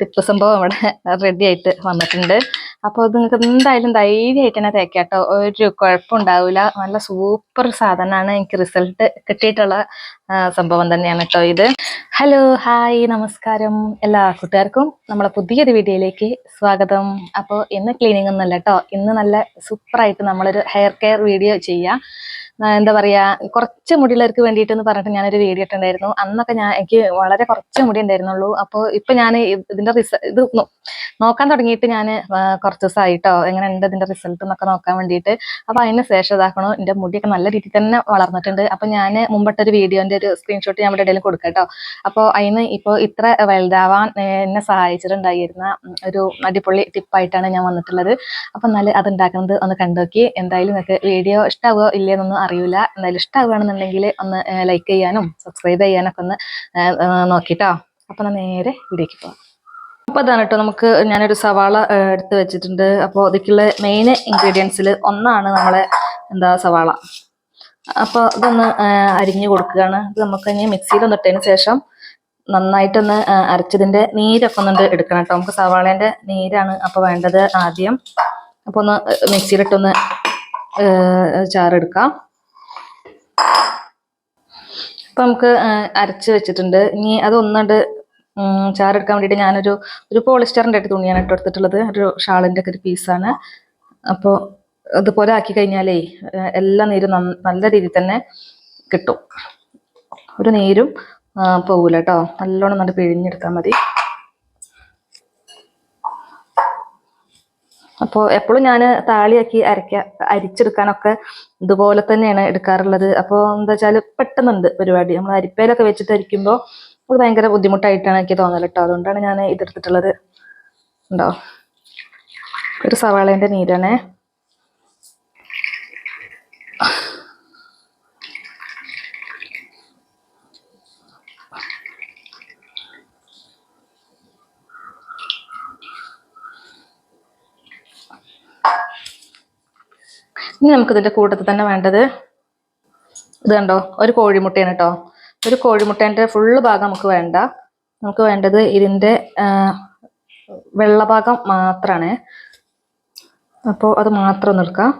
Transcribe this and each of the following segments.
Tip സംഭവം ഇവിടെ ready ആയിട്ട് വന്നിട്ടുണ്ട്. അപ്പോൾ അത് നിങ്ങൾക്ക് എന്തായാലും ധൈര്യമായിട്ട് തന്നെ തേക്കാം കേട്ടോ. ഒരു കുഴപ്പമുണ്ടാവില്ല നല്ല സൂപ്പർ സാധനമാണ്. എനിക്ക് റിസൾട്ട് കിട്ടിയിട്ടുള്ള സംഭവം തന്നെയാണ് കേട്ടോ ഇത്. ഹലോ ഹായ് നമസ്കാരം. എല്ലാ കൂട്ടുകാർക്കും നമ്മളെ പുതിയൊരു വീഡിയോയിലേക്ക് സ്വാഗതം. അപ്പോൾ ഇന്ന് ക്ലീനിങ് ഒന്നുമല്ല കേട്ടോ. ഇന്ന് നല്ല സൂപ്പറായിട്ട് നമ്മളൊരു ഹെയർ കെയർ വീഡിയോ ചെയ്യാം. എന്താ പറയാ കുറച്ച് മുടിയുള്ളവർക്ക് വേണ്ടിയിട്ട് എന്ന് പറഞ്ഞിട്ട് ഞാനൊരു വീഡിയോ ഇട്ടുണ്ടായിരുന്നു അന്നൊക്കെ ഞാൻ എനിക്ക് വളരെ കുറച്ച് മുടി ഉണ്ടായിരുന്നുള്ളൂ. അപ്പോൾ ഇപ്പൊ ഞാൻ ഇതിന്റെ റിസ ഇത് നോക്കാൻ തുടങ്ങിയിട്ട് ഞാൻ കുറച്ച് ദിവസമായിട്ടോ എങ്ങനെ ഉണ്ട് ഇതിന്റെ റിസൾട്ട് എന്നൊക്കെ നോക്കാൻ വേണ്ടിയിട്ട്. അപ്പൊ അതിന് ശേഷം ഇതാക്കണോ എന്റെ മുടിയൊക്കെ നല്ല രീതിയിൽ തന്നെ വളർന്നിട്ടുണ്ട്. അപ്പൊ ഞാൻ മുമ്പത്തെ ഒരു വീഡിയോന്റെ ഒരു സ്ക്രീൻഷോട്ട് ഞാൻ ഇവിടെ ഇടയിൽ കൊടുക്കട്ടോ കേട്ടോ അപ്പോൾ അതിന് ഇപ്പോൾ ഇത്ര വലുതാവാൻ എന്നെ സഹായിച്ചിട്ടുണ്ടായിരുന്ന ഒരു അടിപൊളി ടിപ്പായിട്ടാണ് ഞാൻ വന്നിട്ടുള്ളത്. അപ്പൊ എന്നാലും അത് ഉണ്ടാക്കുന്നത് ഒന്ന് കണ്ടുനോക്കി എന്തായാലും നിങ്ങൾക്ക് വീഡിയോ ഇഷ്ടാവുകയോ ഇല്ലയെന്നൊന്നും അറിയില്ല എന്തായാലും ഇഷ്ടമാവുകയാണെന്നുണ്ടെങ്കിൽ ഒന്ന് ലൈക്ക് ചെയ്യാനും സബ്സ്ക്രൈബ് ചെയ്യാനൊക്കെ ഒന്ന് നോക്കിട്ടോ. അപ്പൊ ഞാൻ നേരെ വീഡിയോക്ക് പോവാം. അപ്പൊ അതാണ് കേട്ടോ നമുക്ക് ഞാനൊരു സവാള എടുത്ത് വെച്ചിട്ടുണ്ട്. അപ്പോൾ അതിലേക്കുള്ള മെയിൻ ഇൻഗ്രീഡിയൻസിൽ ഒന്നാണ് നമ്മളെ എന്താ സവാള. അപ്പോൾ ഇതൊന്ന് അരിഞ്ഞു കൊടുക്കുകയാണ്. ഇത് നമുക്ക് ഇനി മിക്സിയിൽ ഒന്ന് ഇട്ടതിന് ശേഷം നന്നായിട്ടൊന്ന് അരച്ചതിന്റെ നീരൊക്കെ ഒന്നുണ്ട് എടുക്കണം കേട്ടോ നമുക്ക് സവാളേന്റെ നീരാണ് അപ്പോൾ വേണ്ടത് ആദ്യം. അപ്പോൾ ഒന്ന് മിക്സിയിലിട്ടൊന്ന് ചാറെടുക്കാം അപ്പൊ നമുക്ക് അരച്ച് വെച്ചിട്ടുണ്ട്. ഇനി അതൊന്നുണ്ട് ചാറെടുക്കാൻ വേണ്ടിയിട്ട് ഞാനൊരു ഒരു പോളിസ്റ്ററിന്റെ ഒരു തുണിയാണ് ഇട്ട് എടുത്തിട്ടുള്ളത്. ഒരു ഷാളിന്റെ ഒക്കെ ഒരു പീസാണ്. അപ്പോൾ അതുപോലെ ആക്കി കഴിഞ്ഞാലേ എല്ലാ നീരും നല്ല രീതിയിൽ തന്നെ കിട്ടും. ഒരു നീരും പോകൂല കേട്ടോ. നല്ലോണം നല്ല പിഴിഞ്ഞെടുത്താൽ മതി. അപ്പോൾ എപ്പോഴും ഞാൻ താളിയാക്കി അരക്ക അരിച്ചെടുക്കാനൊക്കെ ഇതുപോലെ തന്നെയാണ് എടുക്കാറുള്ളത്. അപ്പോൾ എന്താ വെച്ചാൽ പെട്ടെന്നുണ്ട് പരിപാടി. നമ്മൾ അരിപ്പയിലൊക്കെ വെച്ചിട്ട് അരിക്കുമ്പോൾ അത് ഭയങ്കര ബുദ്ധിമുട്ടായിട്ടാണ് എനിക്ക് തോന്നൽ കേട്ടോ അതുകൊണ്ടാണ് ഞാൻ ഇതെടുത്തിട്ടുള്ളത്. ഉണ്ടോ? ഒരു സവാളേന്റെ നീരാണേ. ഇനി നമുക്ക് ഇതിന്റെ കൂട്ടത്തിൽ തന്നെ വേണ്ടത് ഇത് കണ്ടോ? ഒരു കോഴിമുട്ടയാണ് കേട്ടോ ഒരു കോഴിമുട്ടേന്റെ ഫുള്ള് ഭാഗം നമുക്ക് വേണ്ട. നമുക്ക് വേണ്ടത് ഇതിന്റെ വെള്ളഭാഗം മാത്രമാണ് അപ്പോൾ അത് മാത്രം എടുക്കാം.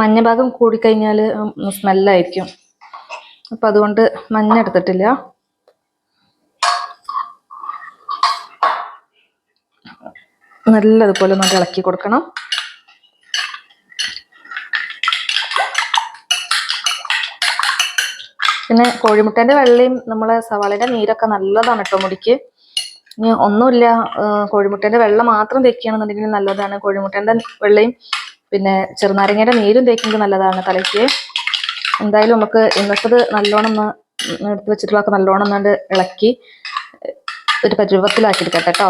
മഞ്ഞ ഭാഗം കൂടിക്കഴിഞ്ഞാൽ സ്മെല്ലായിരിക്കും. അപ്പം അതുകൊണ്ട് മഞ്ഞ എടുത്തിട്ടില്ല. നല്ലതുപോലെ ഒന്ന് ഇളക്കി കൊടുക്കണം. പിന്നെ കോഴിമുട്ടേന്റെ വെള്ളയും നമ്മളെ സവാളയുടെ നീരൊക്കെ നല്ലതാണ് കേട്ടോ മുടിക്ക്. ഇനി ഒന്നുമില്ല കോഴിമുട്ടേന്റെ വെള്ളം വെള്ള മാത്രം തേക്കുകയാണെന്നുണ്ടെങ്കിൽ നല്ലതാണ്. കോഴിമുട്ടേന്റെ വെള്ളയും പിന്നെ ചെറുനാരങ്ങയുടെ നീരും തേക്കുന്നത് നല്ലതാണ് തലയ്ക്ക്. എന്തായാലും നമുക്ക് ഇന്നത്തത് നല്ലോണം ഒന്ന് എടുത്ത് വെച്ചിട്ടുള്ളതൊക്കെ നല്ലോണം ഒന്നാണ്ട് ഇളക്കി ഒരു പരുവത്തിലാക്കി എടുക്കട്ടെ കേട്ടോ.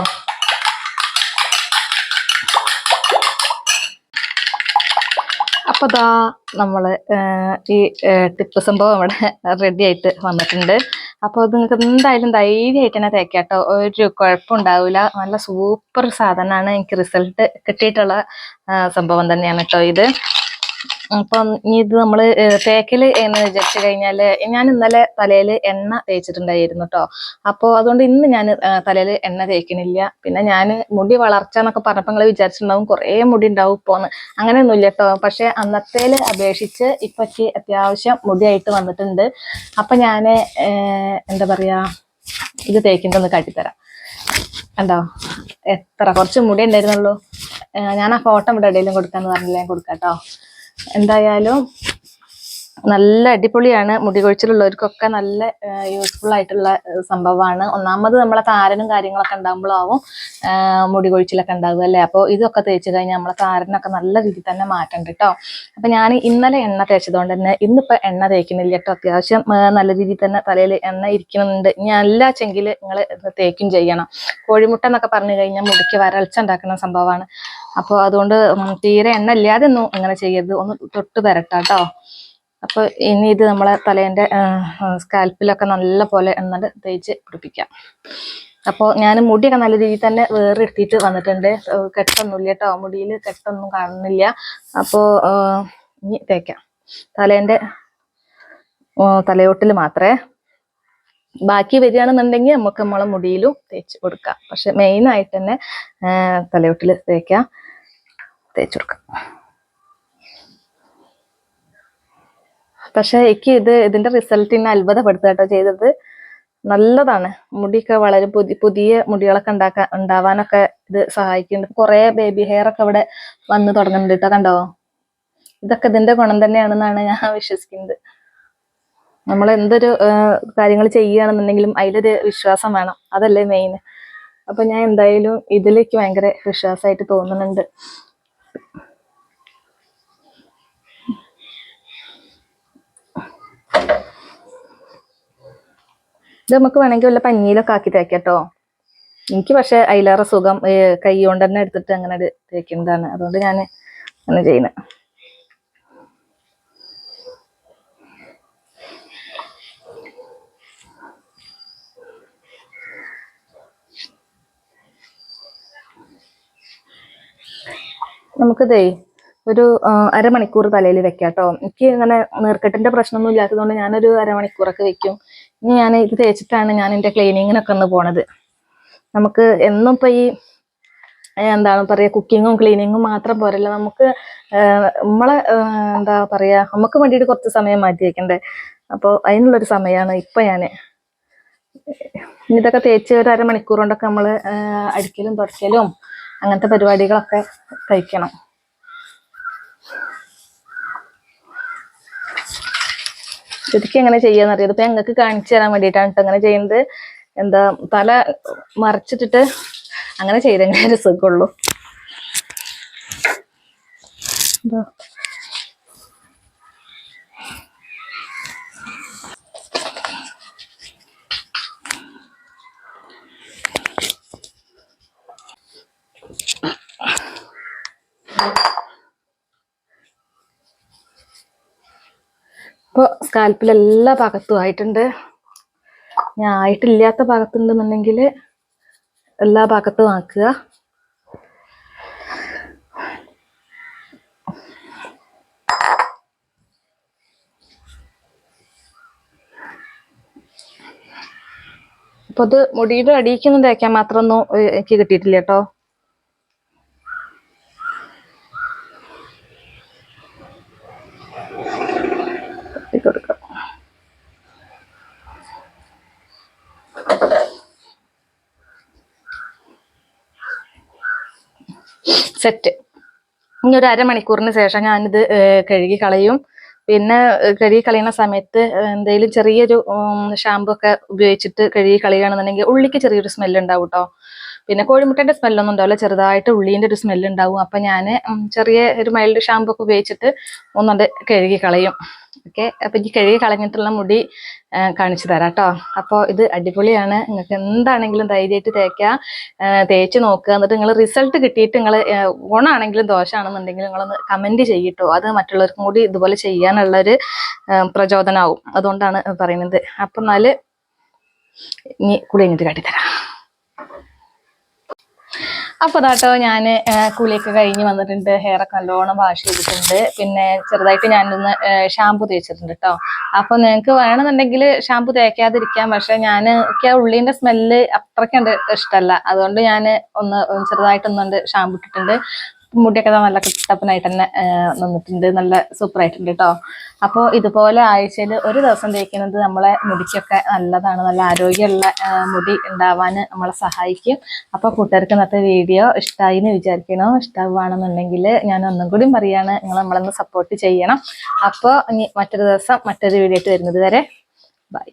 അപ്പൊ ദാ നമ്മൾ ഈ ടിപ്പ് സംഭവം ഇവിടെ റെഡി ആയിട്ട് വന്നിട്ടുണ്ട്. അപ്പോൾ ഇത് നിങ്ങൾക്ക് എന്തായാലും ധൈര്യമായിട്ട് തന്നെ തേക്കാം കേട്ടോ ഒരു കുഴപ്പമുണ്ടാവില്ല നല്ല സൂപ്പർ സാധനമാണ്. എനിക്ക് റിസൾട്ട് കിട്ടിയിട്ടുള്ള സംഭവം തന്നെയാണ് കേട്ടോ ഇത്. അപ്പം ഇനി ഇത് നമ്മൾ ഏഹ്, തേക്കൽ എന്ന് വിചാരിച്ചു കഴിഞ്ഞാൽ ഞാൻ ഇന്നലെ തലയിൽ എണ്ണ തേച്ചിട്ടുണ്ടായിരുന്നു കേട്ടോ അപ്പോൾ അതുകൊണ്ട് ഇന്ന് ഞാൻ തലയിൽ എണ്ണ തേക്കണില്ല. പിന്നെ ഞാൻ മുടി വളർച്ച എന്നൊക്കെ പറഞ്ഞപ്പോൾ നിങ്ങൾ വിചാരിച്ചിട്ടുണ്ടാവും കുറേ മുടി ഉണ്ടാവും ഇപ്പോന്ന്. അങ്ങനെയൊന്നുമില്ല കേട്ടോ പക്ഷെ അന്നത്തേൽ അപേക്ഷിച്ച് ഇപ്പൊക്ക് അത്യാവശ്യം മുടിയായിട്ട് വന്നിട്ടുണ്ട്. അപ്പൊ ഞാൻ എന്താ പറയാ ഇത് തേക്കുന്നതൊന്ന് കാട്ടിത്തരാം. കണ്ടോ? എത്ര കുറച്ച് മുടി ഉണ്ടായിരുന്നുള്ളൂ. ഞാൻ ആ ഫോട്ടോ ഇവിടെ ഇടയിലും കൊടുക്കാന്ന് പറഞ്ഞില്ല ഞാൻ കൊടുക്കാം കേട്ടോ എന്തായാലും നല്ല അടിപൊളിയാണ്. മുടി കൊഴിച്ചിലുള്ളവർക്കൊക്കെ നല്ല യൂസ്ഫുൾ ആയിട്ടുള്ള സംഭവമാണ്. ഒന്നാമത് നമ്മളെ താരനും കാര്യങ്ങളൊക്കെ ഉണ്ടാകുമ്പോഴാവും മുടി കൊഴിച്ചിലൊക്കെ ഉണ്ടാവുക അല്ലേ? അപ്പോൾ ഇതൊക്കെ തേച്ച് കഴിഞ്ഞാൽ നമ്മളെ താരനൊക്കെ നല്ല രീതിയിൽ തന്നെ മാറ്റണ്ട് കേട്ടോ അപ്പം ഞാൻ ഇന്നലെ എണ്ണ തേച്ചതുകൊണ്ട് തന്നെ ഇന്നിപ്പോൾ എണ്ണ തേക്കുന്നില്ല കേട്ടോ അത്യാവശ്യം നല്ല രീതിയിൽ തന്നെ തലയിൽ എണ്ണ ഇരിക്കുന്നുണ്ട്. ഇനി അല്ല നിങ്ങൾ തേക്കും ചെയ്യണം. കോഴിമുട്ട എന്നൊക്കെ പറഞ്ഞു കഴിഞ്ഞാൽ മുടിക്ക് വരൾച്ച ഉണ്ടാക്കുന്ന സംഭവമാണ്. അപ്പോൾ അതുകൊണ്ട് തീരെ എണ്ണ ഇല്ലാതെ ഒന്നും അങ്ങനെ ചെയ്യരുത്. ഒന്ന് തൊട്ട് വരട്ടാട്ടോ അപ്പൊ ഇനി ഇത് നമ്മളെ തലേന്റെ സ്കാൽപ്പിലൊക്കെ നല്ല പോലെ എന്നിട്ട് തേച്ച് പിടിപ്പിക്കാം. അപ്പോൾ ഞാൻ മുടിയൊക്കെ നല്ല രീതിയിൽ തന്നെ വേറെ എടുത്തിട്ട് വന്നിട്ടുണ്ട് കെട്ടൊന്നുമില്ല കേട്ടോ. മുടിയിൽ കെട്ടൊന്നും കാണുന്നില്ല. അപ്പോൾ ഇനി തേക്കാം. തലേന്റെ തലയോട്ടിൽ മാത്രമേ ബാക്കി വരികയാണെന്നുണ്ടെങ്കിൽ നമുക്ക് നമ്മളെ മുടിയിലും തേച്ച് കൊടുക്കാം. പക്ഷെ മെയിൻ ആയിട്ട് തന്നെ തലയോട്ടിൽ തേക്കാം. തേച്ച് കൊടുക്കാം. പക്ഷെ എനിക്ക് ഇത് ഇതിന്റെ റിസൾട്ട് എന്നെ അത്ഭുതപ്പെടുത്തുക കേട്ടോ ചെയ്തത്. നല്ലതാണ്. മുടിയൊക്കെ വളരെ പുതിയ പുതിയ മുടികളൊക്കെ ഉണ്ടാക്കാൻ ഉണ്ടാവാനൊക്കെ ഇത് സഹായിക്കുന്നുണ്ട്. കുറെ ബേബി ഹെയർ ഒക്കെ ഇവിടെ വന്ന് തുടങ്ങുന്നുണ്ട് കേട്ടോ കണ്ടോ? ഇതൊക്കെ ഇതിന്റെ ഗുണം തന്നെയാണെന്നാണ് ഞാൻ വിശ്വസിക്കുന്നത്. നമ്മൾ എന്തൊരു കാര്യങ്ങൾ ചെയ്യുകയാണെന്നുണ്ടെങ്കിലും അതിലൊരു വിശ്വാസം വേണം. അതല്ലേ മെയിൻ അപ്പൊ ഞാൻ എന്തായാലും ഇതിലേക്ക് ഭയങ്കര വിശ്വാസമായിട്ട് തോന്നുന്നുണ്ട്. ഇത് നമുക്ക് വേണമെങ്കിൽ വല്ല പഞ്ഞിയിലൊക്കെ ആക്കി തേക്കാട്ടോ. കേട്ടോ എനിക്ക് പക്ഷെ അതിലേറെ സുഖം കൈ കൊണ്ട് തന്നെ എടുത്തിട്ട് അങ്ങനെ തേക്കുന്നതാണ്. അതുകൊണ്ട് ഞാൻ അങ്ങനെ ചെയ്യുന്നത് നമുക്കിതേ ഒരു അരമണിക്കൂർ തലയിൽ വെക്കാം കേട്ടോ എനിക്ക് ഇങ്ങനെ നീർക്കെട്ടിന്റെ പ്രശ്നമൊന്നും ഇല്ലാത്തതുകൊണ്ട് ഞാനൊരു അരമണിക്കൂറൊക്കെ വെക്കും. ഇനി ഞാൻ ഇത് തേച്ചിട്ടാണ് ഞാൻ എന്റെ ക്ലീനിങ്ങിനൊക്കെ ഒന്ന് പോണത്. നമുക്ക് എന്നും ഇപ്പൊ ഈ എന്താണ് പറയുക കുക്കിങ്ങും ക്ലീനിങ്ങും മാത്രം പോരല്ല. നമുക്ക് നമ്മളെ എന്താ പറയാ നമുക്ക് വേണ്ടിയിട്ട് കുറച്ച് സമയം മാറ്റി വയ്ക്കണ്ടേ അപ്പോൾ അതിനുള്ളൊരു സമയമാണ് ഇപ്പൊ ഇനി ഇതൊക്കെ തേച്ച് ഒരു അരമണിക്കൂർ കൊണ്ടൊക്കെ നമ്മൾ ആ, അടിക്കലും തുടക്കലും അങ്ങനത്തെ പരിപാടികളൊക്കെ കഴിക്കണം ശരിക്കും എങ്ങനെ ചെയ്യാന്ന് അറിയാം ഇപ്പൊ ഞങ്ങൾക്ക് കാണിച്ചു തരാൻ വേണ്ടിയിട്ടാണ് ട്ടോ അങ്ങനെ ചെയ്യുന്നത്. എന്താ തല മറച്ചിട്ടിട്ട് അങ്ങനെ ചെയ്തെങ്കിലേ ഒരു സുഖമുള്ളൂ ഇപ്പോൾ സ്കാൽപ്പിൽ എല്ലാ ഭാഗത്തും ആയിട്ടുണ്ട്. ഞാൻ ആയിട്ടില്ലാത്ത ഭാഗത്തുണ്ടെന്നുണ്ടെങ്കിൽ എല്ലാ ഭാഗത്തും ആക്കുക. അപ്പൊ അത് മുടിയുടെ അടിയിക്കൊന്നും തേക്കാൻ മാത്രമൊന്നും എനിക്ക് കിട്ടിയിട്ടില്ല കേട്ടോ. സെറ്റ് ഇനി ഒരു അരമണിക്കൂറിന് ശേഷം ഞാനിത് കഴുകി കളയും. പിന്നെ കഴുകി കളയുന്ന സമയത്ത് എന്തെങ്കിലും ചെറിയൊരു ഷാമ്പു ഒക്കെ ഉപയോഗിച്ചിട്ട് കഴുകി കളയുകയാണെന്നുണ്ടെങ്കിൽ ഉള്ളിക്ക് ചെറിയൊരു സ്മെല്ല് ഉണ്ടാവും കേട്ടോ പിന്നെ കോഴിമുട്ടേന്റെ സ്മെല്ലൊന്നും ഉണ്ടാവില്ല ചെറുതായിട്ട് ഉള്ളീന്റെ ഒരു സ്മെല്ല് ഉണ്ടാവും. അപ്പം ഞാൻ ചെറിയ ഒരു മൈൽഡ് ഷാമ്പു ഒക്കെ ഉപയോഗിച്ചിട്ട് ഒന്നുകൊണ്ട് കഴുകി കളയും. ഓക്കെ. അപ്പൊ ഈ കഴുകി കളഞ്ഞിട്ടുള്ള മുടി കാണിച്ചു തരാം കേട്ടോ അപ്പോൾ ഇത് അടിപൊളിയാണ്. നിങ്ങൾക്ക് എന്താണെങ്കിലും ധൈര്യമായിട്ട് തേക്കുക തേച്ച് നോക്കുക. എന്നിട്ട് നിങ്ങൾ റിസൾട്ട് കിട്ടിയിട്ട് നിങ്ങൾ ഗുണമാണെങ്കിലും ദോഷമാണെന്നുണ്ടെങ്കിലും നിങ്ങളൊന്ന് കമന്റ് ചെയ്യട്ടോ അത് മറ്റുള്ളവർക്കും കൂടി ഇതുപോലെ ചെയ്യാനുള്ളൊരു ഒരു പ്രചോദനമാവും അതുകൊണ്ടാണ് പറയുന്നത്. അപ്പൊ എന്നാൽ ഇനി കൂടി കഴിഞ്ഞിട്ട് കാട്ടിത്തരാം. അപ്പൊ അതാട്ടോ ഞാൻ കുളിയൊക്കെ കഴിഞ്ഞ് വന്നിട്ടുണ്ട്. ഹെയർ ഒക്കെ നല്ലോണം വാഷ് ചെയ്തിട്ടുണ്ട്. പിന്നെ ചെറുതായിട്ട് ഞാനൊന്ന് ഷാമ്പു തേച്ചിട്ടുണ്ട് കേട്ടോ അപ്പൊ നിങ്ങൾക്ക് വേണമെന്നുണ്ടെങ്കിൽ ഷാമ്പു തേക്കാതിരിക്കാം. പക്ഷെ ഞാൻ ഒക്കെ ഉള്ളിന്റെ സ്മെല്ല് അത്രയ്ക്കുണ്ട് ഇഷ്ടമല്ല അതുകൊണ്ട് ഞാൻ ഒന്ന് ചെറുതായിട്ടൊന്നുണ്ട് ഷാമ്പു ഇട്ടിട്ടുണ്ട്. മുടിയൊക്കെ നല്ല കിട്ടപ്പനായിട്ട് തന്നെ നിന്നിട്ടുണ്ട്. നല്ല സൂപ്പർ ആയിട്ടുണ്ട് കേട്ടോ അപ്പോൾ ഇതുപോലെ ആഴ്ചയിൽ ഒരു ദിവസം തേക്കുന്നത് നമ്മളെ മുടിക്കൊക്കെ നല്ലതാണ്. നല്ല ആരോഗ്യമുള്ള മുടി ഉണ്ടാവാൻ നമ്മളെ സഹായിക്കും. അപ്പോൾ കൂട്ടുകാർക്ക് ഇന്നത്തെ വീഡിയോ ഇഷ്ടമായി എന്ന് വിചാരിക്കണോ? ഇഷ്ടമാണെന്നുണ്ടെങ്കിൽ ഞാൻ ഒന്നും കൂടി പറയാണ് നിങ്ങൾ നമ്മളൊന്ന് സപ്പോർട്ട് ചെയ്യണം. അപ്പോൾ മറ്റൊരു ദിവസം മറ്റൊരു വീഡിയോ ആയിട്ട് വരുന്നത് വരെ ബൈ